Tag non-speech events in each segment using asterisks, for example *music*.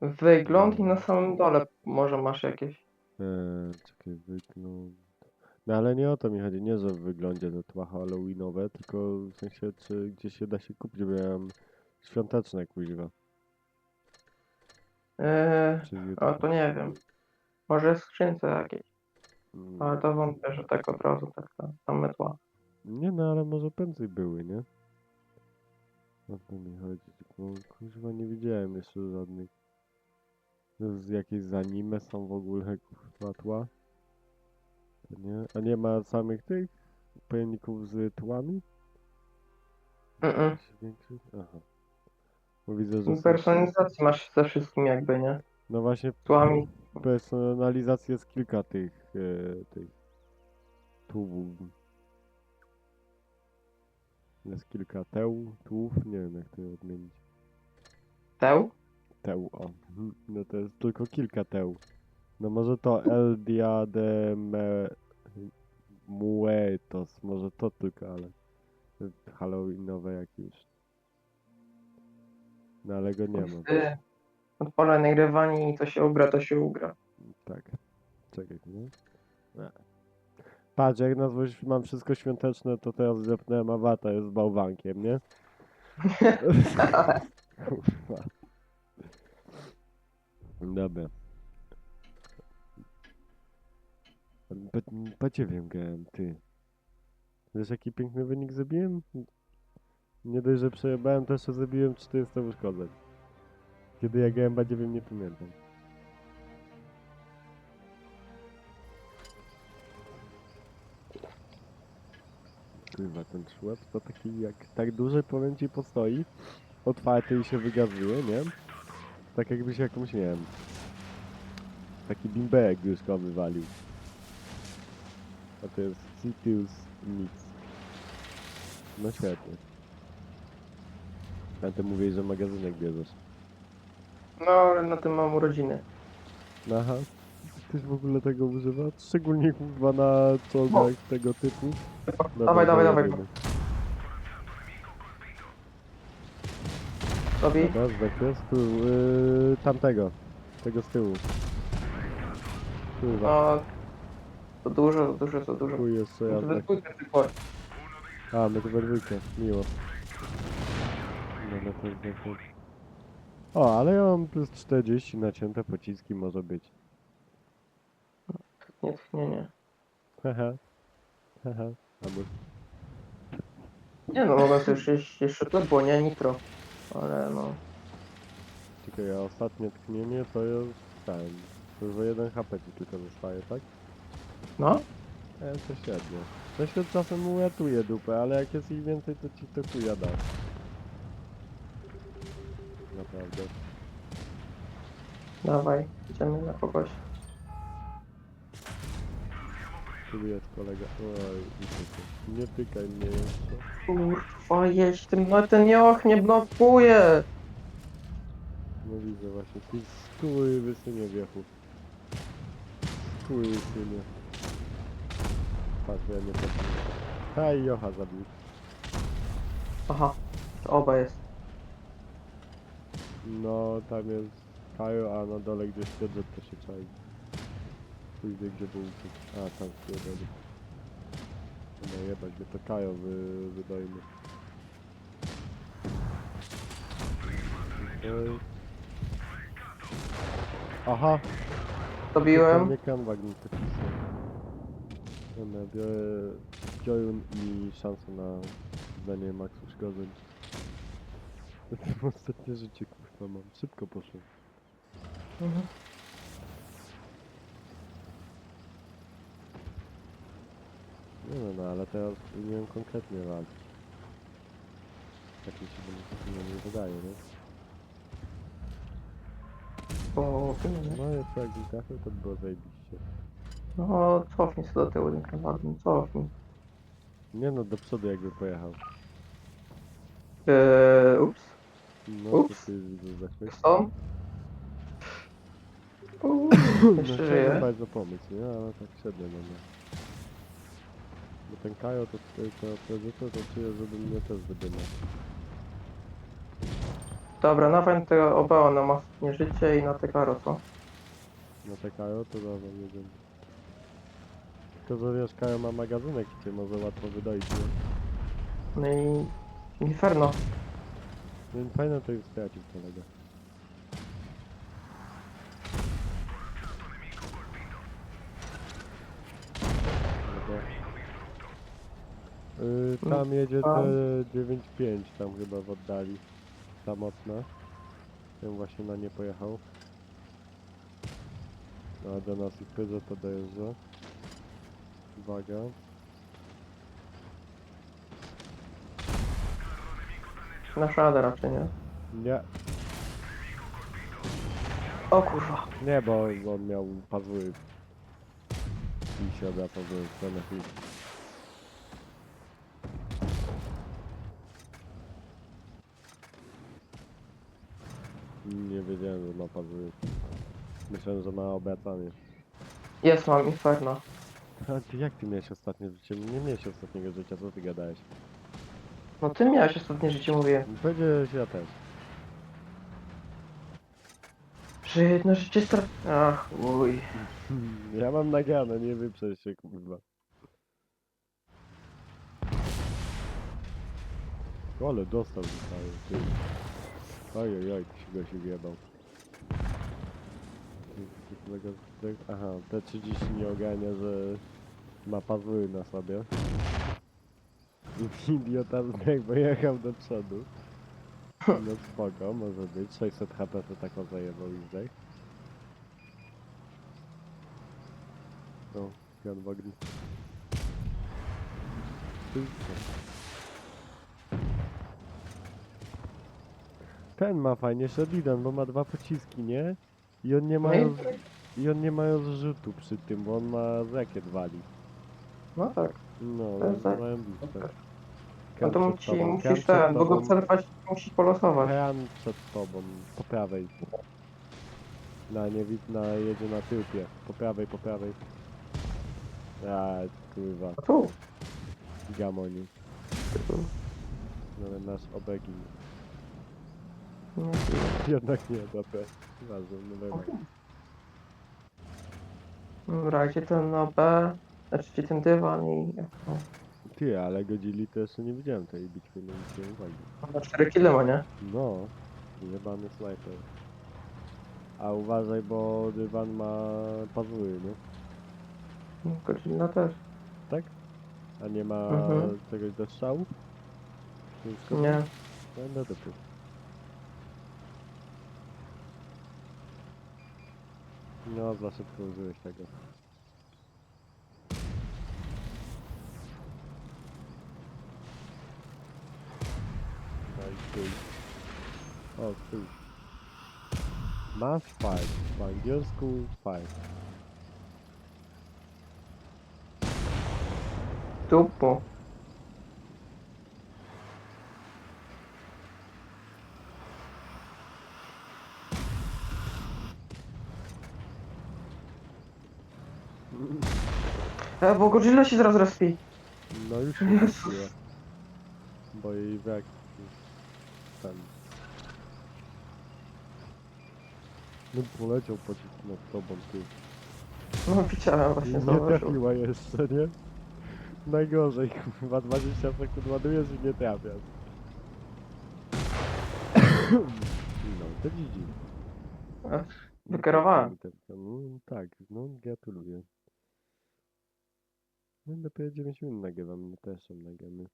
Wygląd i na samym dole może masz jakieś. Eee, czekaj, wygląd. No ale nie o to mi chodzi, nie że w wyglądzie te tła halloweenowe, tylko w sensie, czy gdzieś się da się kupić, bo ja mam świąteczne kuźwa. Yy, Czyli a to nie wiem. Może w skrzynce jakiejś, mm, ale to wątpię, że tak od razu tak ta- same tła. Nie no, ale może prędzej były, nie? O to mi chodzi, tylko kuźwa nie widziałem jeszcze żadnych. Z jakieś z anime są w ogóle kurwa tła? Nie? A nie ma samych tych pojemników z tłami? Mm-mm. Jakichś większych? Aha. Bo widzę, że są... Personalizacji masz ze wszystkim jakby, nie? No właśnie, Tłami. personalizacji jest kilka tych, e, tych tułów. Jest kilka teł, tułów, nie wiem jak to odmienić. Teł? Teł, o. mhm. No to jest tylko kilka teł. No może to El Dia de Me... Muertos, może to tylko, ale halloweenowe jakieś. No ale go nie ma. Ty. Odpalę nagrywanie i co się ugra, to się ugra. Tak. Czekaj, nie? Nie. Patrz, jak na złość mam wszystko świąteczne, to teraz zepnąłem awata, jest bałwankiem, nie? *laughs* Kurwa. Dobra. Po ciebie grałem, ty. Wiesz jaki piękny wynik zrobiłem? Nie dość, że przejebałem, to jeszcze zrobiłem 400 uszkodzeń. Kiedy ja grałem, nie wiem, nie pamiętam. Kurwa, ten szłeb to taki jak tak dłużej powiem ci postoi, otwarty i się wygazuje, nie? Tak jakbyś jakąś, nie wiem, taki bimberek gruszkowy walił. A to jest Citius Mix. No świetnie. A ty mówisz, że magazynek bierzesz. No, ale na tym mam urodziny. No Aha. Ktoś w ogóle tego używa? Szczególnie kurwa na czołgach tego typu. Dawaj, dawaj, dawaj. zajebiemy. Robi? Dobra, zdechłeś? Tu, yy, tamtego. Tego z tyłu. Kurwa, No, to dużo, to dużo, to dużo. chuj jeszcze No ja to we dwójkę tylko. A, my tu we dwójkę, miło. Dobra, to zdechłeś. O, ale ja mam plus 40 nacięte pociski, może być. Nie, nie, nie. Haha. Haha. Albo... Nie no, mogę sobie jeszcze, jeszcze to było, nie nitro. Ale no. Czekaj, a ostatnie tknienie to jest ten. To za jeden HP ci tylko zostaje, tak? No? E, to średnio. To się czasem uratuje dupę, ale jak jest ich więcej, to ci to chuja da. Naprawdę. Dawaj, idziemy na kogoś. Jest kolega. Oj. Nie tykaj mnie jeszcze. Kurwa, tym, no ten joch nie blokuje! No widzę właśnie. Ty stój wysynie wiechu. Stój wysynie. Patrz, ja nie patrzę. Hej, Jocha zabił. Aha, to oba jest. No, tam jest Kajo, a na dole gdzieś Piotr to się czai. Chuj wie gdzie był uciekł. A, tam Piotr. No jebać, by to Kajo wy, wydajmy. Okej. Aha! Dobiłem. Nie kanwag mi to pisał. Dobra, biorę Jojun i szansę na zdanie max uszkodzeń. To *laughs* ostatnie życie kurwa mam. Szybko poszło. Mhm. No, no ale teraz nie wiem konkretnie walczyć. Tak mi się nie, nie wydaje, nie? Bo, No jeszcze jak trafił, to było zajebiście. no, cofnij się do tyłu tym krawatem, cofnij. Nie no, do przodu jakby pojechał. Eee, ups, No, Ups. to ty widzę są? *laughs* Uuu, No jeszcze żyje. bardzo pomóc, nie? Ale tak średnio no nie. Bo ten Kajo to tutaj to prezytor to czuję, żeby mnie też wydymał. Dobra, nawęd tego obała na masnie życie i na te karo, co? No te Kajo to dobra, jedziemy. Tylko, że wiesz, Kajo ma magazynek i cię może łatwo wydoić, nie? No i Inferno. Więc fajne to jest stracić kolega. Dobra. Yy, tam jedzie te 9.5 tam chyba w oddali. Samotna. Ja właśnie na nie pojechał. A do nas i Peugeot to dojeżdża. Uwaga. Na szradę raczej, nie? Nie, O kurwa. nie, bo on miał pazury. I się obracał w stronę chwili. Nie wiedziałem, że ma pazury. Myślałem, że ma obracanie. Jest, mam Inferno. A ty jak ty miałeś ostatnie życie? Nie miałeś ostatniego życia, co ty gadałeś? No ty miałeś ostatnie życie, mówię. Powiedziałeś ja też. Że jedno życie strat... Ach, uj. *laughs* Ja mam nagrane, nie wyprzeć się kurwa. Ale dostał zostały, ty. Oj, oj, oj, go się wjebał. Aha, T30 nie ogarnia, że ma pazury na sobie. Idiota zdech, bo jechał do przodu. No spoko, może być. 600 HP to tak on zajebał i zdech. No, Jan Wagner. Ten ma fajnie Sheridan, bo ma dwa pociski, nie? I on nie ma, No i- roz... I on nie ma rozrzutu przy tym, bo on ma rakiet wali. No tak. No, To jest tak. mają blisko. No to musi, musisz ten, bo go celfać musisz polosować. Kan przed tobą, po prawej. Na nie wid- na jedzie na tyłpie. Po prawej, po prawej. A, kurwa, A tu. gamoni. No nasz obegin. Nie, Jednak nie, dobra. Razem, no dobra. Dobra, gdzie ten na B? Znaczy gdzie ten dywan i... Ty, ale godzili to jeszcze nie widziałem tej bitwy, no nic nie uwagi. Na 4 kilo ma, nie? No, jebany snajper. A uważaj, bo dywan ma pazury, nie? No, Godzilla też. A nie ma Mhm. czegoś do strzału? Wszystko? Nie. Będę dopiero. No, za szybko użyłeś tego. I chuj. O, chuj. Mass fight. Po angielsku fight. Tupu. E, bo Godzilla się zaraz respi. No już się kupiła. Bo jej jest ten. No poleciał pocisk nad tobą, ty. No widziałem właśnie, Nie zauważył. trafiła jeszcze, nie? Najgorzej, chyba 20 sekund ładujesz i nie trafiasz. No, to. E, Wykierowałem. No tak, no gratuluję. No dopiero 9 minut nagrywam, my też są nagramy.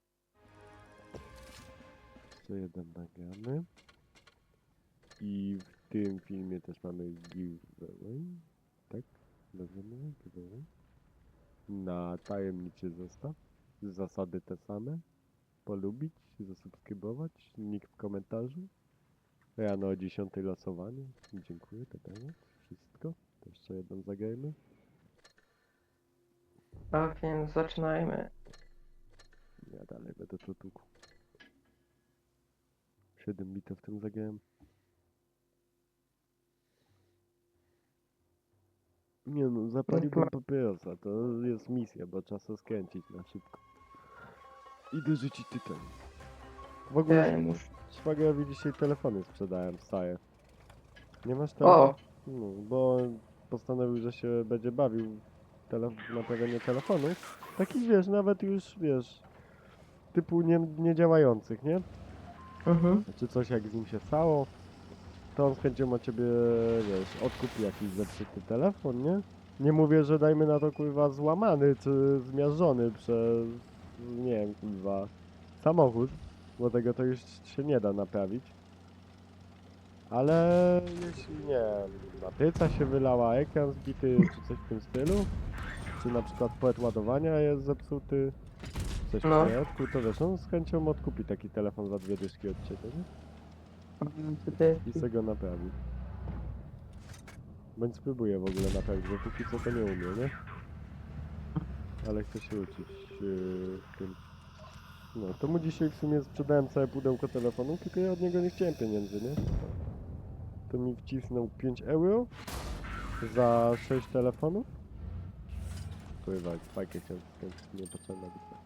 Jeszcze jeden nagramy. I w tym filmie też mamy giveaway. Tak? Dobrze mówię? Giveaway. Na tajemniczy zestaw. Zasady te same. Polubić, zasubskrybować, nick w komentarzu. Rano o 10 losowanie. Dziękuję, to teraz wszystko. Jeszcze jeden zagrajmy. Tak więc zaczynajmy. Ja dalej będę to tukł. 7 bitew w tym zagrałem. Nie no, zapaliłbym papierosa, to jest misja, bo trzeba to skręcić na szybko. Idę rzucić tytan. W Ja ogóle nie muszę. szwagrowi dzisiaj telefony sprzedałem, staję. Nie masz telefonu? No, bo postanowił, że się będzie bawił naprawianie telefonów. Takich wiesz, nawet już wiesz, typu nie, niedziałających, nie? mhm. Czy coś jak z nim się stało, to on z chęcią od ciebie, wiesz, odkupi jakiś zepsuty telefon, nie? Nie mówię, że dajmy na to kurwa złamany czy zmiażdżony przez, nie wiem, kurwa, samochód, bo tego to już się nie da naprawić. Ale jeśli nie wiem, matryca się wylała, ekran zbity, czy coś w tym stylu, czy na przykład płet ładowania jest zepsuty, coś No. w środku, to wiesz, on z chęcią odkupi taki telefon za dwie dyszki od ciebie, nie? Ty, I se go naprawi. Bądź spróbuję w ogóle naprawić, bo póki co to nie umie, nie? Ale chcę się uczyć yy, w tym. No, to mu dzisiaj w sumie sprzedałem całe pudełko telefonu, tylko ja od niego nie chciałem pieniędzy, nie? To mi wcisnął 5 euro za 6 telefonów. Pływa, fajkę chciałem skręcić, niepotrzebna bitwa.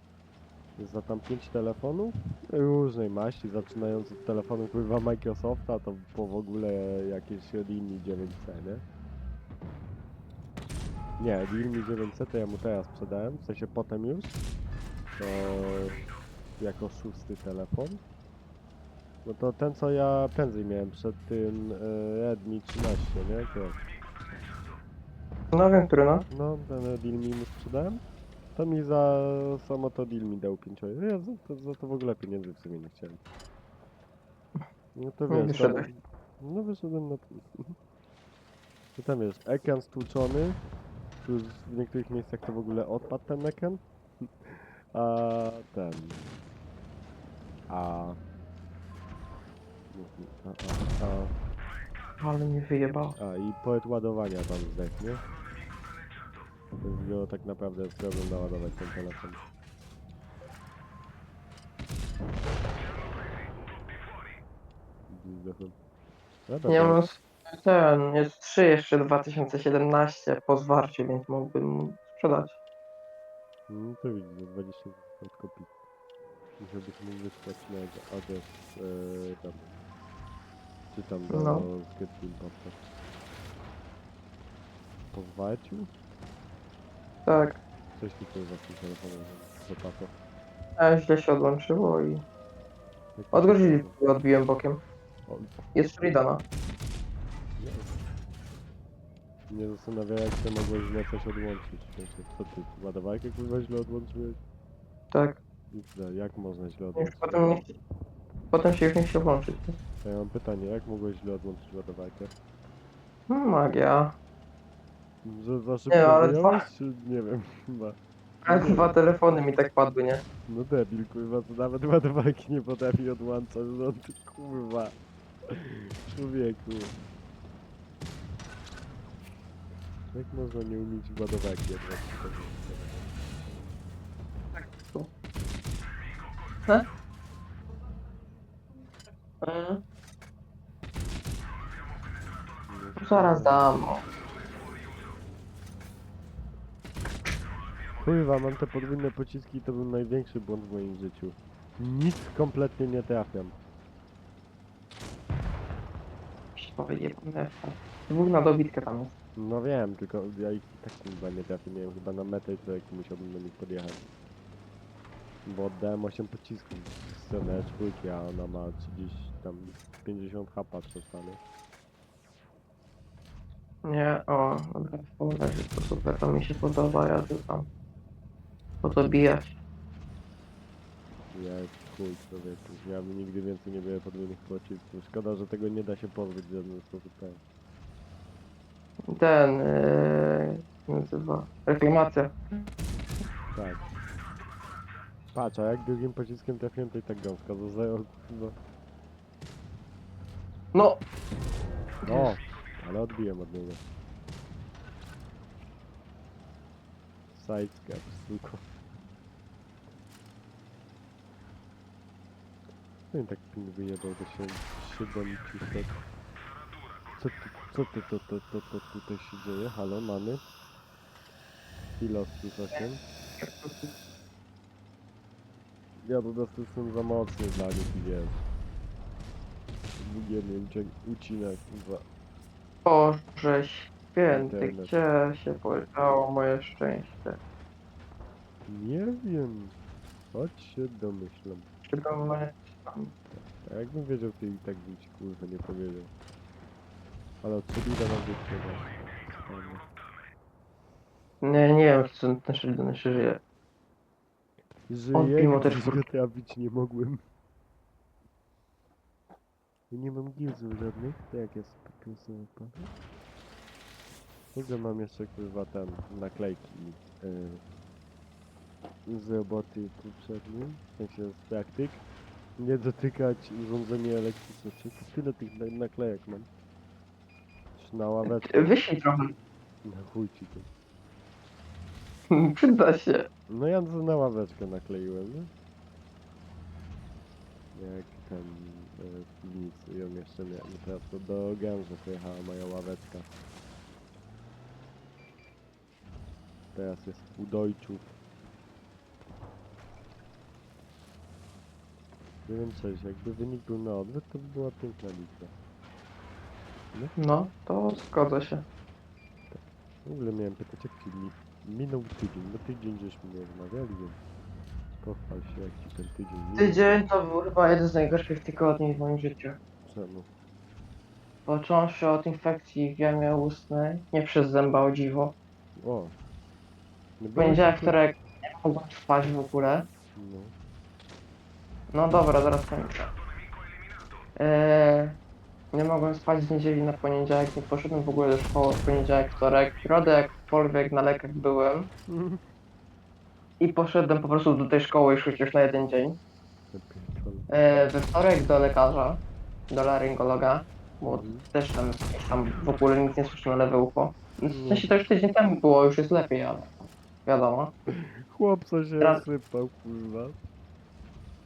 Za tam 5 telefonów różnej maści, zaczynając od telefonu pływa Microsofta, to po w ogóle jakieś Realme 9C, nie? Nie, Realme 9C to ja mu teraz sprzedałem, w sensie potem już. To jako szósty telefon. No to ten co ja prędzej miałem przed tym e, Redmi 13, nie? To, No wiem, który no. no, ten Realme mu sprzedałem. To mi za samo to deal mi dał 5 euro. Ja za to, za to w ogóle pieniędzy w sumie nie chciałem. No to No, wiesz, tam, wyszedłeś. no wyszedłem na *laughs* plus. To tam wiesz, ekran stłuczony. Tu już w niektórych miejscach to w ogóle odpadł ten ekran. *laughs* A ten. A. A, a, a, Ale mnie wyjebał. a i poet ładowania tam zdech, nie? Więc go tak naprawdę chciałbym naładować ten telefon. Zdechłem. Dobra, Nie to- mam s- ten, jest 3 jeszcze 2017 po zwarciu, więc mógłbym sprzedać. No to widzisz, za 20 zł od kopii. Musiałbyś mu wysłać na adres e, tam. Czy tam do No. sklepki importa. Po zwarciu? Tak, Coś tu coś za tym telefonem zapato. a źle się odłączyło i od godziny odbiłem bokiem. Jest Shridana. nie. Mnie zastanawia jak to mogło źle coś odłączyć. W sensie, co ty, ładowarkę kurwa źle odłączyłeś? Tak, Źle, Jak można źle już odłączyć? potem, nie, potem się już nie chce włączyć. To ja mam pytanie, jak mogłeś źle odłączyć ładowarkę? Hmm, Magia. Że za szybko Nie, ale wyjąłeś, czy nie wiem, chyba. Ale dwa telefony mi tak padły, nie? No debil, kurwa, to nawet ładowarki nie potrafi odłączać, no ty kurwa. Człowieku. Jak można nie umieć ładowarki odłączyć? Mm. Zaraz dam. o. Kurwa, mam te podwójne pociski, to był największy błąd w moim życiu. Nic kompletnie nie trafiam. Wyjebane. Dwóch na dobitkę tam jest. No wiem, tylko ja ich i tak kurwa nie trafię, nie wiem, chyba na metę to jak musiałbym do nich podjechać. Bo oddałem 8 pocisków w stronę czwórki, a ona ma 30, tam 50 HP przestanie. Nie, o, dobra, leży, to super, to mi się podoba, ja tu tam. Po to bijać. Ja chuj człowieku, ja bym nigdy więcej nie biorę podwójnych pocisków. Szkoda, że tego nie da się pozbyć w żaden sposób. Tak. Ten, yy, jak nazywa, reklamacja. tak. Patrz, a jak drugim pociskiem trafiłem, to i tak do zero, kurwa. No, O, ale odbiłem od niego. Sidestep, tylko. No i tak ping wyjebał do się 700. Co co ty, to, to, to, to tutaj się dzieje? Halo, mamy? Kilos plus 8. Ja po prostu jestem za mocny dla nich i wiesz. Nie wiem, ucina kurwa. Boże święty, Internet. gdzie się podziało moje szczęście? Nie wiem. Choć się domyślam. Czy moje... A jakbym wiedział, to i tak bym ci kurwa nie powiedział. Ale od Cedida mam wyprzedać. Nie, nie wiem, co ten Sheldon jeszcze żyje. Żyję, mimo też go trafić nie mogłem. Ja nie mam gilzów żadnych, to jak jest pokazowa pada? Dobrze, mam jeszcze kurwa tam naklejki yy, z roboty poprzedniej, w sensie z praktyk. Nie dotykać urządzenia elektryczne. Tylko Tyle tych na naklejek mam. Czy na ławeczkę? Wyślij trochę. Na chuj ci to. *laughs* Przyda się. No ja to na ławeczkę nakleiłem, nie? Jak tam e, w piwnicy ją jeszcze miałem. Teraz to do gęży pojechała moja ławeczka. Teraz jest u dojczów. Nie wiem coś, jakby wynik był na odwrót, to by była piękna liczba. No, to zgodzę się. W ogóle miałem pytać, jak ci mi minął tydzień, bo tydzień żeśmy nie rozmawiali, więc pochwal się, jak ci ten tydzień minął. Tydzień to był chyba jeden z najgorszych tygodni w moim życiu. Czemu? Począwszy od infekcji w jamie ustnej, nie przez zęba o dziwo. O! No bo poniedziałek, wtorek nie mogłem spać w ogóle. No. No dobra, zaraz kończę. Eee, nie mogłem spać z niedzieli na poniedziałek, nie poszedłem w ogóle do szkoły w poniedziałek, wtorek. W środę jakkolwiek na lekach byłem. I poszedłem po prostu do tej szkoły już chociaż na jeden dzień. Eee, we wtorek do lekarza, do laryngologa, bo Mhm. też tam, tam w ogóle nic nie słyszę na lewe ucho. W sensie to już tydzień temu było, już jest lepiej, ale wiadomo. Chłopco się Teraz- sypał, kurwa.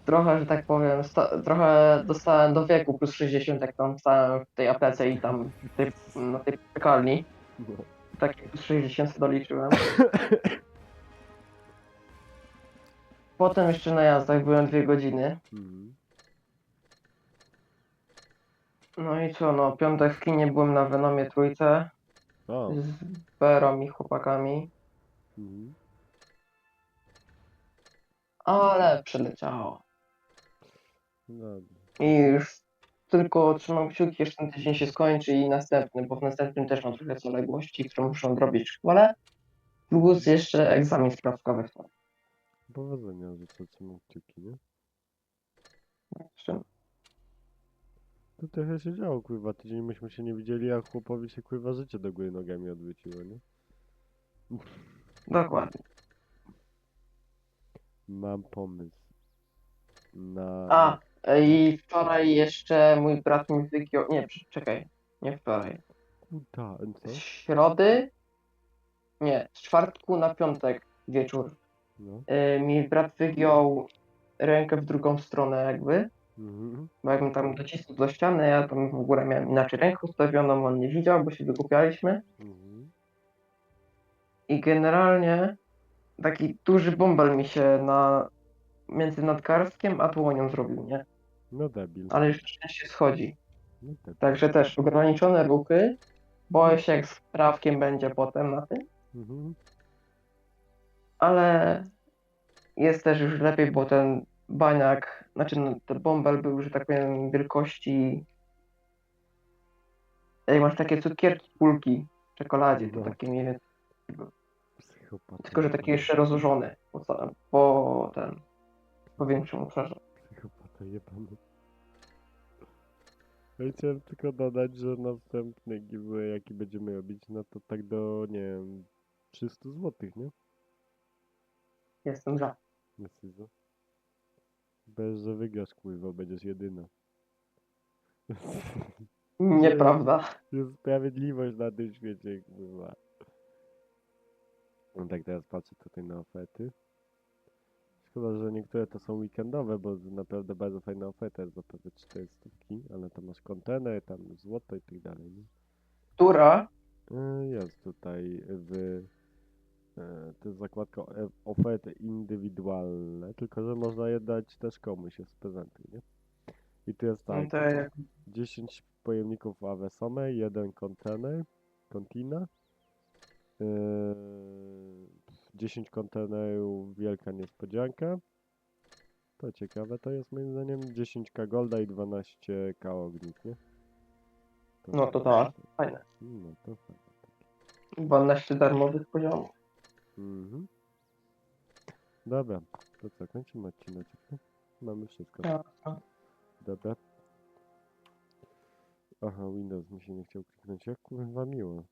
Trochę, że tak powiem, trochę dostałem do wieku plus 60, jak tam stałem w tej aplece i tam w tej, na tej piekarni. Takie plus 60 doliczyłem. Potem jeszcze na jazdach byłem dwie godziny. Mhm. No i co, no, piątek w kinie byłem na Venomie trójce O. z Berą i chłopakami. Mhm. Ale przeleciało. I już tylko trzymam kciuki, jeszcze ten tydzień się skończy i następny, bo w następnym też mam trochę zaległości, które muszę odrobić w szkole. Plus jeszcze egzamin sprawkowy w to. Powodzenia życzę, trzymam kciuki, nie? Jeszcze- Tu trochę się działo, kurwa. Tydzień myśmy się nie widzieli, a chłopowi się, kurwa, życie do góry nogami odwróciło, nie? Dokładnie. Mam pomysł. Na... A, i wczoraj jeszcze mój brat mi wygiął, nie, przy- czekaj, nie wczoraj. Co? Z środy, nie, z czwartku na piątek wieczór No. mi brat wygiął rękę w drugą stronę jakby. Mhm. Bo jakbym tam docisnął do ściany, ja tam w ogóle miałem inaczej rękę ustawioną, on nie widział, bo się wygłupialiśmy. Mhm. I generalnie taki duży bąbel mi się na między nadgarstkiem a dłonią zrobił, nie? No debil. Ale już szczęście schodzi. No debil. Także też ograniczone ruchy. Boję się jak z prawkiem będzie potem na tym, Mhm. ale jest też już lepiej, bo ten baniak, znaczy no, ten bąbel był, że tak powiem, wielkości jak masz takie cukierki, kulki w czekoladzie, to No. takie mniej więcej Psychopata. Tylko, że taki jeszcze rozłożony po całym, po ten, po większym obszarze. Psychopata jebany. Ja chciałem tylko dodać, że następny giveaway jaki będziemy robić, no to tak do, nie wiem, 300 zł, nie? Jestem za. Jesteś za? Bez, że wygrasz, kurwa, będziesz jedyna. *laughs* Nieprawda. Jest sprawiedliwość na tym świecie, kurwa. No tak teraz patrzę tutaj na oferty. Szkoda, że niektóre to są weekendowe, bo naprawdę bardzo fajna oferta jest za prawie 400, ale tam masz kontener, tam złoto i tak dalej. Nie? Która? E, Jest tutaj w. e, To jest zakładka e- oferty indywidualne, tylko że można je dać też komuś jest prezenty, nie? I tu jest tak, No to jak 10 pojemników Avesome, jeden kontener, kontina, yy, 10 kontenerów Wielka Niespodzianka. To ciekawe to jest moim zdaniem, 10k golda i 12k ogniw, nie? No to to, fajne. No to fajne. 12 darmowych poziomów. Mhm. Dobra, to co, kończymy odcinek, nie? Mamy wszystko. A, a. Dobra. Aha, Windows mi się nie chciał kliknąć. Jak kurwa miło.